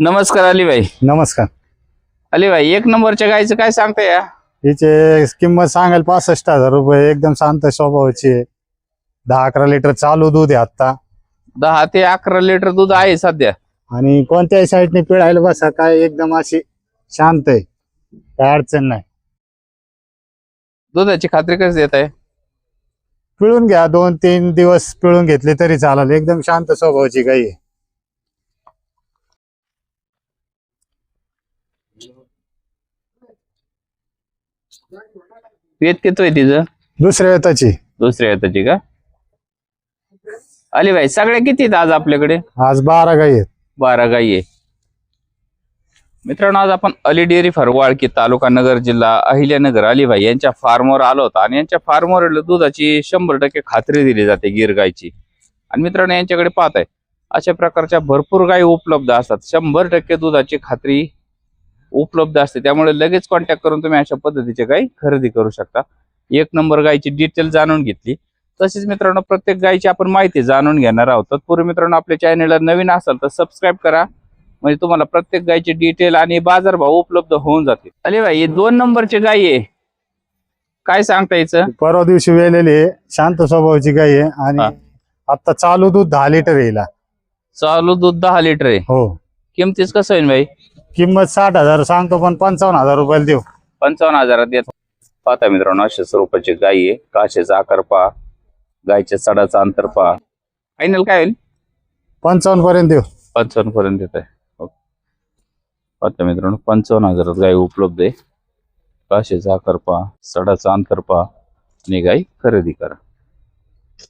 नमस्कार अलीबाई. नमस्कार. अलीबाई एक नंबरच्या गायचं काय सांगता या? हिचे किंमत सांगाल पासष्ट हजार रुपये एकदम शांत स्वभावाची आहे. दहा अकरा लिटर चालू दूध आहे आता दहा ते अकरा लिटर दूध आहे सध्या. आणि कोणत्याही साईडने पिळायला बसा काय एकदम अशी शांत आहे. काय अडचण नाही. दुधाची खात्री कशी देत आहे? पिळून घ्या दोन तीन दिवस पिळून घेतले तरी चालेल. एकदम शांत स्वभावाची गाई आहे. वेत किती आहे तिचं? दुसऱ्या वेताची. दुसऱ्या येताची का? अलीबाई सगळ्या किती आहेत आज आपल्याकडे? आज बारा गाई आहेत. बारा गाई आहे. मित्रांनो आज आपण अली डेअरी फार्म वाळकी तालुका नगर जिल्हा अहिल्यानगर अलिबाई यांच्या फार्मवर आलो होतो आणि यांच्या फार्मवर दुधाची शंभर टक्के खात्री दिली जाते गिर गायची आणि मित्रांनो यांच्याकडे पाहत आहे अशा प्रकारच्या भरपूर गायी उपलब्ध असतात. शंभर टक्के दुधाची खात्री उपलब्ध असते. त्यामुळे लगेच कॉन्टॅक्ट करून तुम्ही अशा पद्धतीचे गायी खरेदी करू शकता. एक नंबर गायची डिटेल जाणून घेतली. तसेच मित्रांनो प्रत्येक गायची आपण माहिती जाणून घेणार आहोत. तत्पूर्वी मित्रांनो आपल्या चॅनलला नवीन असाल तर सबस्क्राईब करा. म्हणजे तुम्हाला प्रत्येक गायची डिटेल आणि बाजारभाव उपलब्ध होऊन जातील. अरे भाई हे दोन नंबरचे गाय आहे. काय सांगता यायचं परवा दिवशी वेलेली आहे. शांत स्वभावाची गाई आहे. हा. आणि आता चालू दूध दहा लिटर येईल चालू दूध दहा लिटर आहे. हो. किमतीच कसं होईल भाई? किंमत साठ हजार सांगतो पण पंचावन्न हजार रुपयाला देऊ. पंचावन्न हजारात देत. पाहता मित्रांनो अशा स्वरूपाची गाय आहे. काशेचा आकार पहा. गायच्या सडाचा अंतर पहा. फायनल काय होईल? पंचावन्न पर्यंत देऊ. पंचावन्न पर्यंत येत आहे. पाहता मित्रांनो पंचावन्न हजारात गाय उपलब्ध आहे. काशेचा आकार पहा. सडाचा अंतर पहा. आणि गाय खरेदी करा.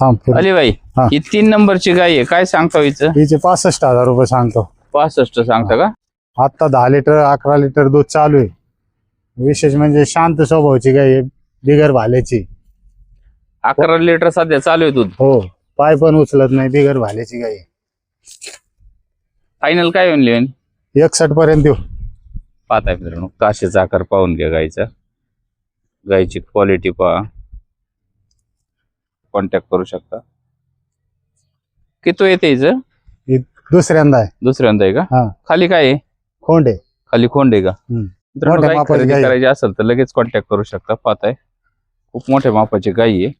थांब फिर. अली भाई हा. ही तीन नंबरची गाय आहे. काय सांगता हिचं? हिचे पासष्ट हजार रुपये सांगतो. पासष्ट सांगता का? आता दहा लिटर अकरा लिटर दूध चालू आहे. विशेष म्हणजे शांत स्वभावाची गाय आहे बिगर भाल्याची. अकरा लिटर सध्या चालू आहे दूध. हो पाय पण उचलत नाही बिगर भाल्याची गाय आहे. फायनल काय होईल लिहिण एकसठ पर्यंत देऊ. पाहताय मित्रांनो काशेचा आकार पाहून घ्या गायचा. गायची क्वालिटी पहा. कॉन्टॅक्ट करू शकता. किती येते हिचं? ही दुसऱ्यांदा आहे. दुसऱ्यांदा आहे हा. का खाली काय आहे? खोंड. खाली खोंड का? हम्म. मित्रांनो मोठ्या गाय मापाची खरेदी. करायची असेल तर लगेच कॉन्टॅक्ट करू शकता. पाहताय. खूप मोठ्या मापाची गाय आहे.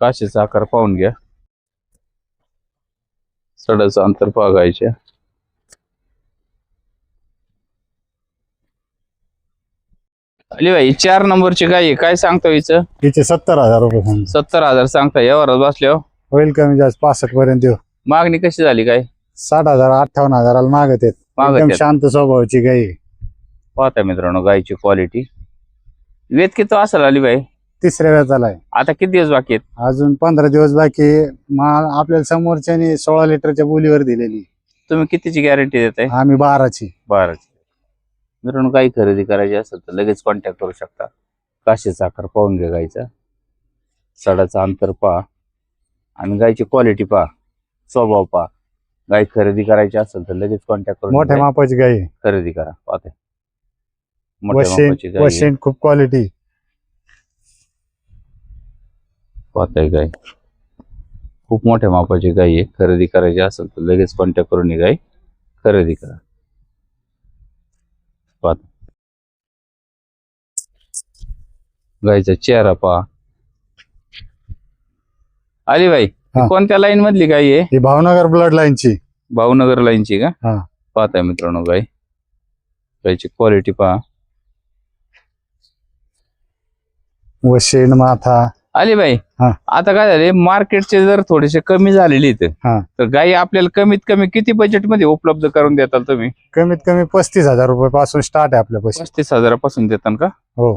काशीचा आकार पाहून घ्या. सडाचं अंतर पहा गायच्या अली भाई चार नंबरची गाय आहे. काय सांगतो हिचं? हिचे सत्तर हजार रुपये सत्तर हजार सांगता. यावर बसल्यावर होईल कमी जास्त पासष्ट पर्यंत देऊ. मागणी कशी झाली काय? साठ हजार अठ्ठावन्न हजाराला मागत आहेत. मागत एकदम आहेत. शांत स्वभावाची गाय आहे. पाहता मित्रांनो गायची क्वालिटी वेत किती असेल अली भाई तिसऱ्या वेळाला आहे. आता किती दिवस बाकी आहेत? अजून पंधरा दिवस बाकी आहे. माल आपल्याला समोरच्यानी सोळा लिटरच्या बोलीवर दिलेली तुम्ही कितीची गॅरंटी देताय? आम्ही बाराची. बरं मित्रांनो गाई खरेदी करायची असेल तर लगेच कॉन्टॅक्ट करू शकता. काशीचा आकार पाहून घ्या गाईचा. सडाचा अंतर पहा. आणि गायची क्वालिटी पहा. स्वभाव पहा. गाय खरेदी करायची असेल तर लगेच कॉन्टॅक्ट करून मोठ्या गाय मापाची गाय आहे. खरेदी करा. पाहते. मोठ्या वशीन मापाची गाय आहे. वशीन खूप क्वालिटी पाहताय गाय खूप मोठ्या मापाची गाय आहे. खरेदी करायची असेल तर लगेच कॉन्टॅक्ट करून ही गाय खरेदी करा. पाहता. गायचा चेहरा पहा. आली बाई. हा. कोणत्या लाईन मधली गाय आहे? ही भावनगर ब्लड लाईनची भावनगर लाईनची का? हा. पाहताय मित्रांनो गाय गायची क्वालिटी पहा. वशीन माथा. आली बाई. हा. आता काय झाले मार्केटचे जर थोडेसे कमी झालेले इथे हा. तर गाई आपल्याला कमीत कमी किती बजेटमध्ये उपलब्ध करून देताल तुम्ही? कमीत कमी पस्तीस हजार रुपये पासून स्टार्ट आहे आपल्या पैसे पस्तीस हजारापासून देताल का? हो.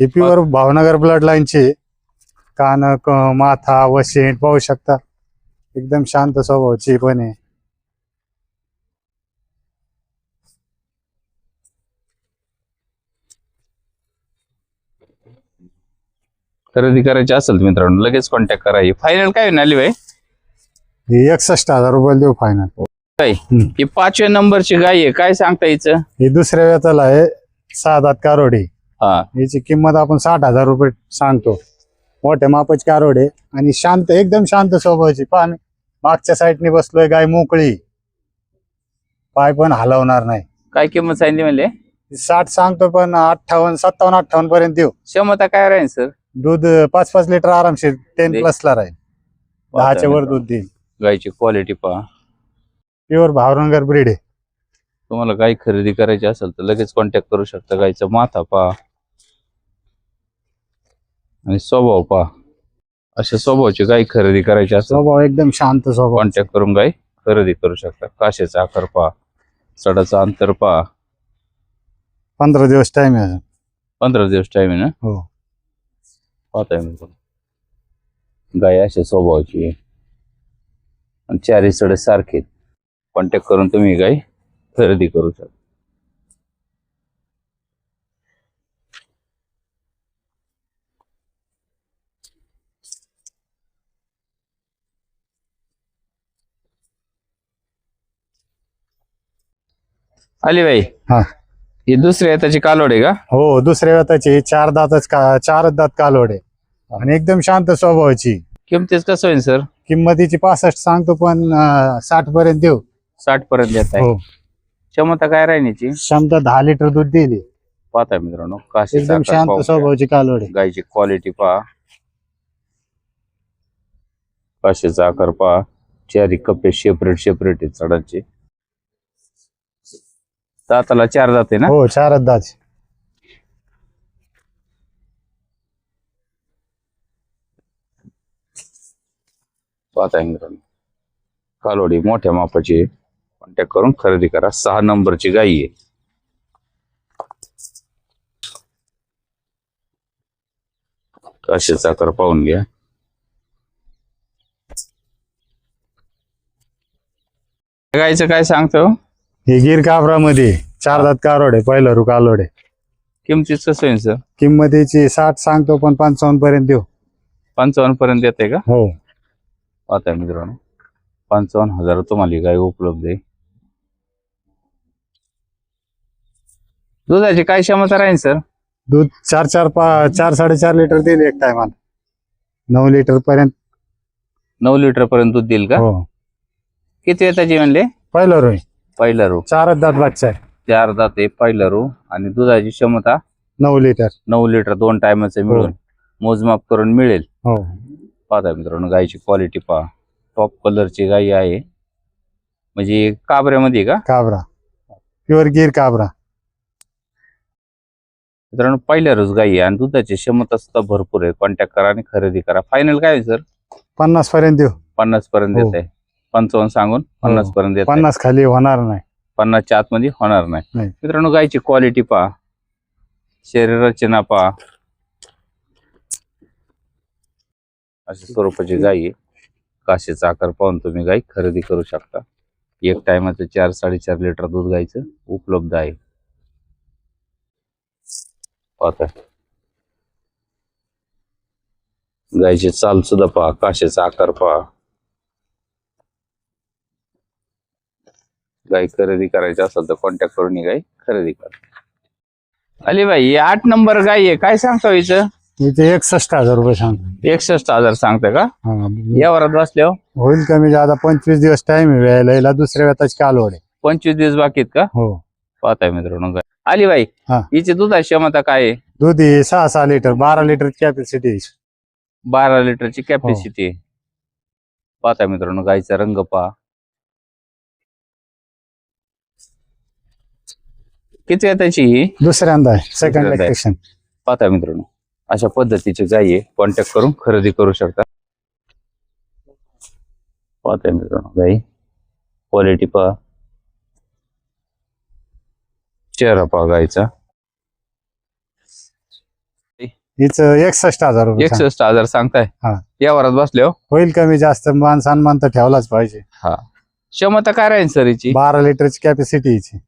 ही प्युअर भावनगर ब्लड लाईनची कान क- माथा वशीन पाहू शकता. एकदम शांत स्वभावाची पण आहे. खरेदी करायची असेल तर मित्रांनो लगेच कॉन्टॅक्ट करा. फायनल काय होईल बाई ही एकसष्ट हजार रुपये देऊ फायनल ही पाचव्या नंबरची गाय आहे. काय सांगता हिचं? ही दुसऱ्या वेताला आहे सहा दात कारोडी. हा. याची किंमत आपण साठ हजार रुपये सांगतो. मोठ्या मापाची कारोड आहे. आणि शांत एकदम शांत स्वभावाची. पहा आम्ही. मागच्या साईडने बसलोय गाय मोकळी. पाय पण हलवणार नाही. काय किंमत सांगितली म्हणले? साठ सांगतो पण अठ्ठावन्न सत्तावन्न अठ्ठावन्न पर्यंत देऊ. क्षमता काय राहील सर दूध पाच पाच लिटर आरामशीर टेन दे. प्लस ला राहील दहाच्या वर दूध देईल गायची क्वालिटी पहा. प्युअर भावरंगर ब्रीड आहे. तुम्हाला गाय खरेदी करायची असेल तर लगेच कॉन्टॅक्ट करू शकता गायचा माथा पहा. आणि स्वभाव पहा. अशा स्वभावाची गाय खरेदी करायची असेल स्वभाव एकदम शांत स्वभाव. कॉन्टॅक्ट करून गाय खरेदी करू शकता काशेचा आकार पहा. सडाचं अंतर पहा. पंधरा दिवस टाइम आहे अजून. पंधरा दिवस टाइम आहे ना? हो. पाहताय मी पण. गाय अशा स्वभावाची आहे. आणि चारी सडे सारखे कॉन्टॅक्ट करून तुम्ही गाय खरेदी करू शकता. अली भाई हा. ही दुसऱ्या त्याची कालोड आहे का? हो दुसऱ्या वेताची चार दातच का चारच दात कालोड आहे. आणि एकदम शांत स्वभावाची. किमतीच कसं होईल सर किंमतीची पासष्ट सांगतो पण साठ पर्यंत देऊ. साठ पर्यंत येत आहे. हो. क्षमता काय राहण्याची क्षमता दहा लिटर दूध दिली. पाहताय मित्रांनो काशी एकदम शांत स्वभावाची कालोड आहे. गायची क्वालिटी पहा. काशीचा आकार पहा. चारी कप्पे सेपरेट सेपरेट आहेत चढाचे दाताला चार जाते ना? हो चारच दात मित्रांनो. कालोडी मोठ्या मापाची कॉन्टॅक्ट करून खरेदी करा. सहा नंबरची गाई आहे. काशीचा आकार पाहून घ्या. गायचं काय सांगतो? हे गिर काबरामध्ये चार दात कालोड आहे पहिलं रू कालोड आहे. किमतीच कसं होईल सर किंमतीची साठ सांगतो पण पंचावन्न पर्यंत देऊ. पंचावन्न पर्यंत येते का? हो. पाहताय मित्रांनो पंचावन्न हजार तुम्हाला गाय उपलब्ध आहे. दुधाची काय क्षमता राहील सर? दूध चार चार पा चार साडेचार लिटर देईल एक टायमाला नऊ लिटर पर्यंत. नऊ लिटर पर्यंत दूध देईल का? हो. किती येताची म्हणले? पहिलं रू पहिला रू चारच दात बच्चा आहे. चार दात आहे पहिला रू आणि दुधाची क्षमता? नऊ लिटर नऊ लिटर दोन टायमाचं मिळून. मोजमाप करून मिळेल. हो. पाहताय मित्रांनो गायची क्वालिटी पहा. टॉप कलरची गाय आहे. म्हणजे काबऱ्यामध्ये का? काबरा. प्युअर गिर काबरा. मित्रांनो पहिल्या रोज गाई आहे आणि दुधाची क्षमता सुद्धा भरपूर आहे. कॉन्टॅक्ट करा आणि खरेदी करा. फायनल काय सर पन्नास पर्यंत देऊ. पन्नास पर्यंत हो. येत आहे. पंचावन्न सांगून पन्नास पर्यंत आहे. पन्नास खाली होणार नाही. पन्नासच्या आतमध्ये होणार नाही. नाही. मित्रांनो गायची क्वालिटी पहा. शरीर रचना पहा. अशा स्वरूपाची गाय आहे. काशीचा आकार पाहून तुम्ही गाय खरेदी करू शकता. एक टायमाचं चार साडेचार लिटर दूध गायचं उपलब्ध आहे. पाहता. गायची चाल सुद्धा पहा. काशीचा आकार पहा. गाय खरेदी करायची असेल तर कॉन्टॅक्ट करून ही गाय खरेदी करा. अली भाई ही आठ नंबर गाय आहे. काय सांगतो हिचं? इथे एकसष्ट हजार रुपये सांगतो. एकसष्ट हजार सांगता का? हा. या वरात बसल्यावर होईल कमी जादा पंचवीस दिवस टाइम आहे वेळेला. दुसऱ्या वेताची कालवड आहे पंचवीस दिवस बाकी आहेत का? हो. पाहताय मित्रांनो. गाय अली भाई हा. हिची दुधाची क्षमता काय आहे? दूध ही सहा सहा लिटर बारा लिटर कॅपॅसिटी बारा लिटरची कॅपॅसिटी आहे. पाहताय मित्रांनो गायचा रंग पहा. किती आहे त्याची? ही दुसऱ्यांदा आहे सेकंड दुसऱ्यांदा आहे. लॅक्टेशन पाहता मित्रांनो. अशा पद्धतीची आहे. कॉन्टॅक्ट करून खरेदी करू शकता. पाहताय मित्रांनो गाई क्वालिटी पहा. चेहरा पहा गायचा हिचं एकसष्ट हजार रुपये सांग. एकसष्ट हजार सांगताय. हा. या वरात बसल्यावर होईल कमी जास्त मान सन्मान तर ठेवलाच पाहिजे. हा. क्षमता काय राहील सर हिची? बारा लिटरची कॅपॅसिटी हिची.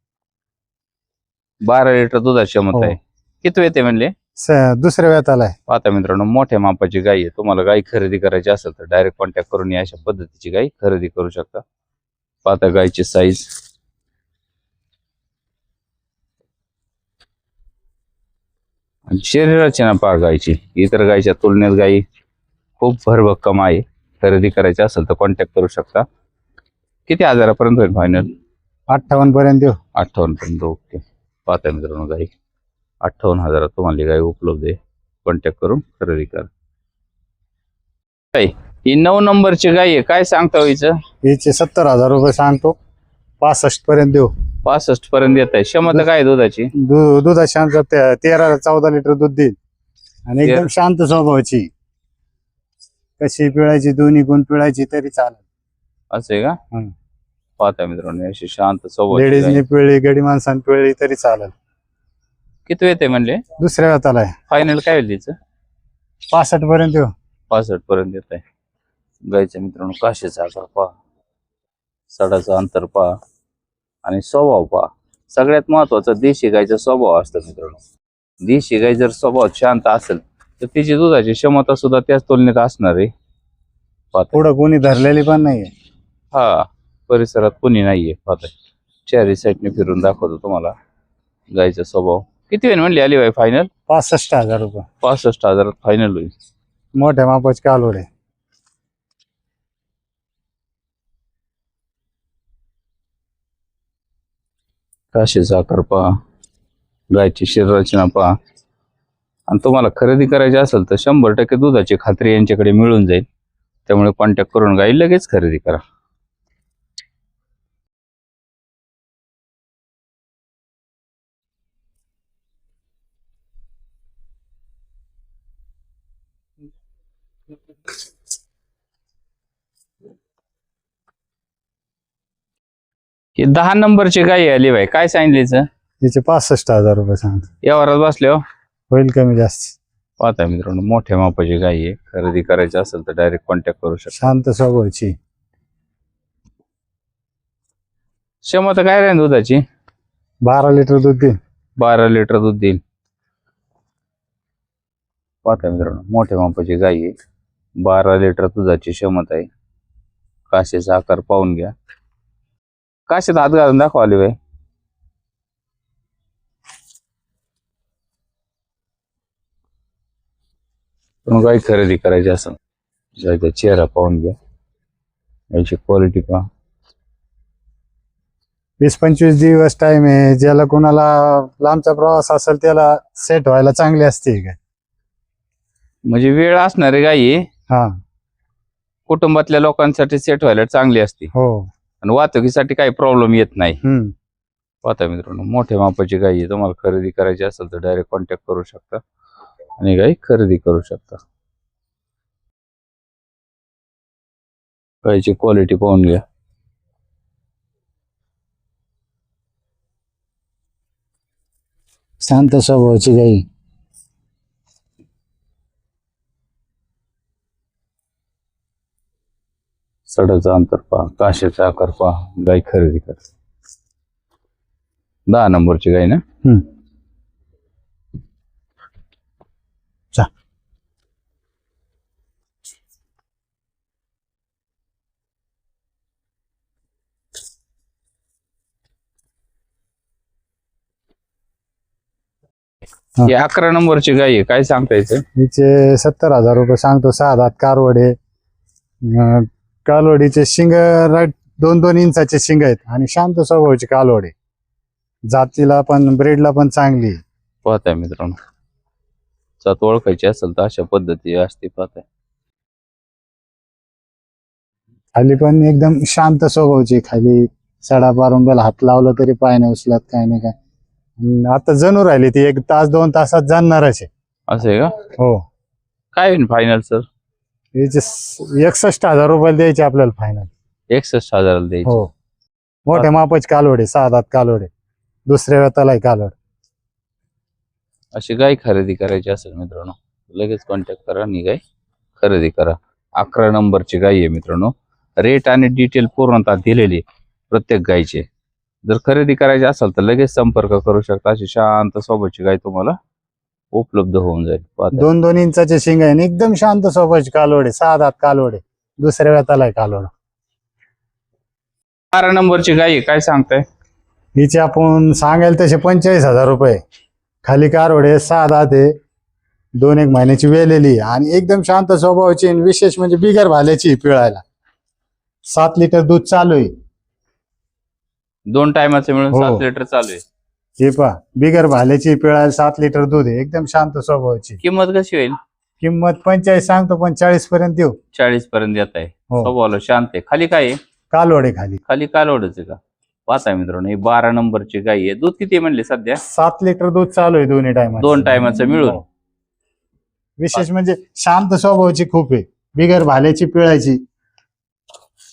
बारा लिटर दुधाची क्षमता हो. आहे. किती येते म्हणले? स- दुसऱ्या वेताला आहे पाहता मित्रांनो मोठ्या मापाची गाय आहे. तुम्हाला गाय खरेदी करायची असेल तर डायरेक्ट कॉन्टॅक्ट करून या अशा पद्धतीची गाय खरेदी करू शकता. पाहता गायची साईज शरीर रचना पहा गायची इतर गायच्या तुलनेत गायी खूप भरभक्कम आहे. खरेदी करायची असेल तर कॉन्टॅक्ट करू शकता. किती हजारापर्यंत होईल फायनल अठ्ठावन्न पर्यंत देऊ. अठ्ठावन्न पर्यंत ओके पाहता मित्रांनो गाई. अठ्ठावन्न हजारात तुम्हाला गाय उपलब्ध आहे. कॉन्टॅक्ट करून खरेदी करा. ही नऊ नंबरची गाय आहे. काय सांगता हो हिचं? हिचे सत्तर हजार रुपये सांगतो. पासष्ट पर्यंत देऊ. पासष्ट पर्यंत येत आहे. क्षमता काय आहे दुधाची? दु- दुधा शांत ते- तेरा चौदा लिटर दूध देईल. आणि एकदम शांत स्वभावाची. कशी पिळायची दोन्ही गुण पिळायची तरी चालेल. असं आहे का? हम्म. पाहता मित्रांनो अशी शांत गाय. लेडीजने पिळली गडी माणसाने पिळली तरी चालेल. किती येते म्हणले? दुसऱ्या वेताला आहे फायनल काय होईल तिचं? पासष्ट पर्यंत देऊ पासष्ट पर्यंत येत आहे गायच्या मित्रांनो काशीचा आकार पहा. सडाचं अंतर पहा. आणि स्वभाव पहा. सगळ्यात महत्त्वाचा देशी गायचा स्वभाव असतो मित्रांनो. देशी गाय जर स्वभाव शांत असेल तर तिची दुधाची क्षमता सुद्धा त्याच तुलनेत असणार आहे. पाहता पुढं कोणी धरलेली पण नाहीये. हा. परिसरात कोणी नाहीये. पाहता चारी साईडने फिरून दाखवतो तुम्हाला. गायचा स्वभाव. किती वेळ म्हणली आली बाई फायनल पासष्ट हजार रुपये. पासष्ट हजारात फायनल होईल. मोठ्या मापाची कालवडे काशीचा आकार पहा. गायची शरीररचना पहा. आणि तुम्हाला खरेदी करायची असेल तर शंभर टक्के दुधाची खात्री यांच्याकडे मिळून जाईल. त्यामुळे कॉन्टॅक्ट करून गाई लगेच खरेदी करा. ही दहा नंबरची गाय आली बाई. काय सांगितलीच तिचे पासष्ट हजार रुपये सांगतो. या वरात बसले हो? होईल कमी जास्त. पाहता मित्रांनो मोठ्या मापाची गाय आहे. खरेदी करायची असेल तर डायरेक्ट कॉन्टॅक्ट करू शकता. शांत स्वभावाची. क्षमता काय राहील दुधाची? बारा लिटर दूध देईल बारा लिटर दूध देईल पाहता मित्रांनो मोठ्या मापाची गाय आहे. बारा लिटर दुधाची क्षमता आहे. काशीचा आकार पाहून घ्या. काशीत हात घालून दाखवा आली बाई. पण गाय खरेदी करायची असेल गायचा चेहरा पाहून घ्या. याची क्वालिटी पहा. वीस पंचवीस दिवस टाइम आहे ज्याला कोणाला लांबचा प्रवास असेल त्याला सेट व्हायला चांगली असते गाय म्हणजे वेळ असणारी गाय आहे. हा. कुटुंबातल्या लोकांसाठी सेट व्हायला चांगली असते. हो. आणि वाहतुकीसाठी काही प्रॉब्लेम येत नाही. हम्म. पाहता मित्रांनो मोठ्या मापाची गाय आहे. तुम्हाला खरेदी करायची असेल तर डायरेक्ट कॉन्टॅक्ट करू शकता. आणि गाई खरेदी करू शकता. गायची क्वालिटी पाहून घ्या. शांत स्वभावाची गाई. सडाचं अंतर पहा काशेचा आकार पहा गाय खरेदी करा. दहा नंबरची गाय ना? हा. अकरा नंबरची गाय आहे काय सांगता येतं? सत्तर हजार रुपये सांगतो सहा दात कारवडे कालवडीचे शिंग राईट दोन दोन इंचाचे शिंग आहेत आणि शांत स्वभावाची कालवडे. जातीला पण ब्रेडला पण चांगली आहे. पाहताय मित्रांनो. जात ओळखायची असेल तर अशा पद्धती असते पाहताय. खाली पण एकदम शांत स्वभावची. खाली सडा पारुंब्याला हात लावला तरी पाय नाही उचलत काय नाही काय. अन आता जणू राहिली ती एक तास दोन तासात आहे. असं आहे का? हो. काय होईल फायनल सर एकसष्ट हजार रुपये द्यायचे आपल्याला फायनल एकसष्ट हजाराला द्यायची. हो. मोठ्या मापाची कालवडे सहा दात कालवडे. दुसऱ्या वेताला कालवड. अशी गाय खरेदी करायची असेल मित्रांनो लगेच कॉन्टॅक्ट करा आणि गाय खरेदी करा. अकरा नंबरची गाय आहे मित्रांनो. रेट आणि डिटेल पूर्णतः दिलेली आहे प्रत्येक गायचे. जर खरेदी करायची असेल तर लगेच संपर्क करू शकता. अशी शांत सोबतची गाय तुम्हाला उपलब्ध होऊन जाईल. दोन दोन इंचाचे शिंग आहे आणि एकदम शांत स्वभावाची कालवडे सहा दात कालवडे दुसऱ्या वेताला कालवड बारा नंबरची गाय आहे काय सांगताय? हिचे आपण सांगायला तसे पंचेचाळीस हजार रुपये. खाली कारवडे सहा दात आहे. दोन एक महिन्याची वेलेली आणि एकदम शांत स्वभावाची आणि विशेष म्हणजे बिगर भाल्याची पिळायला. सात लिटर दूध चालू आहे. दोन टायमाचं मिळून हो. सात लिटर चालू आहे. हे पहा बिगर भाल्याची पिळायला सात लिटर दूध आहे एकदम शांत स्वभावाची. किंमत कशी होईल? किंमत पंचेचाळीस सांगतो पण चाळीस पर्यंत देऊ चाळीस पर्यंत येत आहे. हो. स्वभावाला शांत आहे. खाली काय आहे? कालवडे खाली. खाली कालवडच आहे का? पाहता मित्रांनो ही बारा नंबरची गाई आहे. दूध किती आहे म्हणले सध्या? सात लिटर दूध चालू आहे दोन्ही टाइम दोन टायमाचं मिळून. विशेष म्हणजे शांत स्वभावाची खूप आहे. बिगर भाल्याची पिळायची.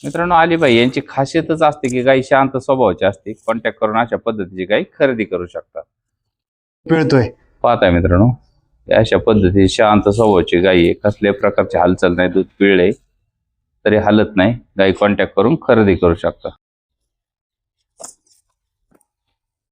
मित्रांनो अलिबाई यांची खासियतच असते की गाई शांत स्वभावाची असते. कॉन्टॅक्ट करून अशा पद्धतीची गाई खरेदी करू शकता पिळतोय. पाहताय मित्रांनो अशा पद्धतीची शांत स्वभावाची गाई आहे. कसल्याही प्रकारची हालचाल नाही दूध पिळले तरी हालत नाही. गाई कॉन्टॅक्ट करून खरेदी करू शकता